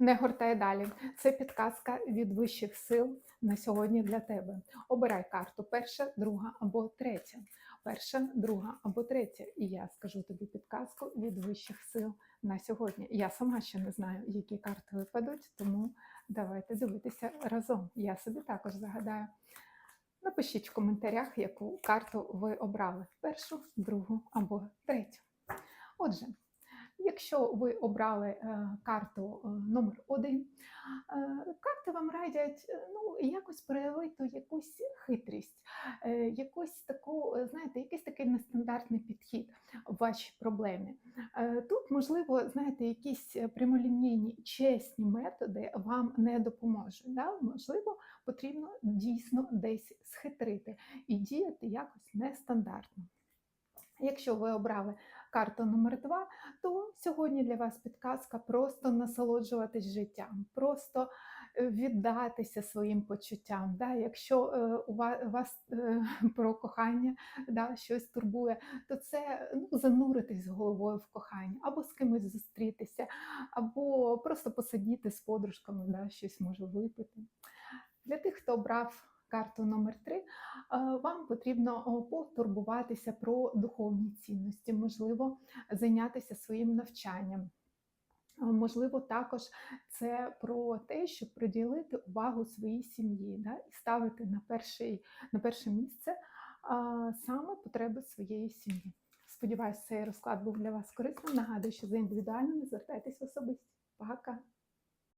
Не гортай далі. Це підказка від вищих сил на сьогодні для тебе. Обирай карту перша, друга або третя. Перша, друга або третя. І я скажу тобі підказку від вищих сил на сьогодні. Я сама ще не знаю, які карти випадуть, тому давайте дивитися разом. Я собі також загадаю. Напишіть в коментарях, яку карту ви обрали: першу, другу або третю. Отже, якщо ви обрали е, карту е, номер один, е, карти вам радять ну, якось проявити якусь хитрість, якусь таку, знаєте, якийсь такий нестандартний підхід в вашій проблемі. Тут, можливо, знаєте, якісь прямолінійні чесні методи вам не допоможуть. Да? Можливо, потрібно дійсно десь схитрити і діяти якось нестандартно. Якщо ви обрали карту номер 2, то сьогодні для вас підказка просто насолоджуватись життям, просто е, віддатися своїм почуттям. Да? Якщо е, у вас е, про кохання да, щось турбує, то це ну, зануритись головою в кохання, або з кимось зустрітися, або просто посидіти з подружками, да, щось може випити. Для тих, хто обрав карту номер 3, вам потрібно потурбуватися про духовні цінності, можливо, зайнятися своїм навчанням. Можливо, також це про те, щоб приділити увагу своїй сім'ї да, і ставити на, перший, на перше місце а, саме потреби своєї сім'ї. Сподіваюся, цей розклад був для вас корисним. Нагадую, що за індивідуальними звертайтесь в особисті. Пока!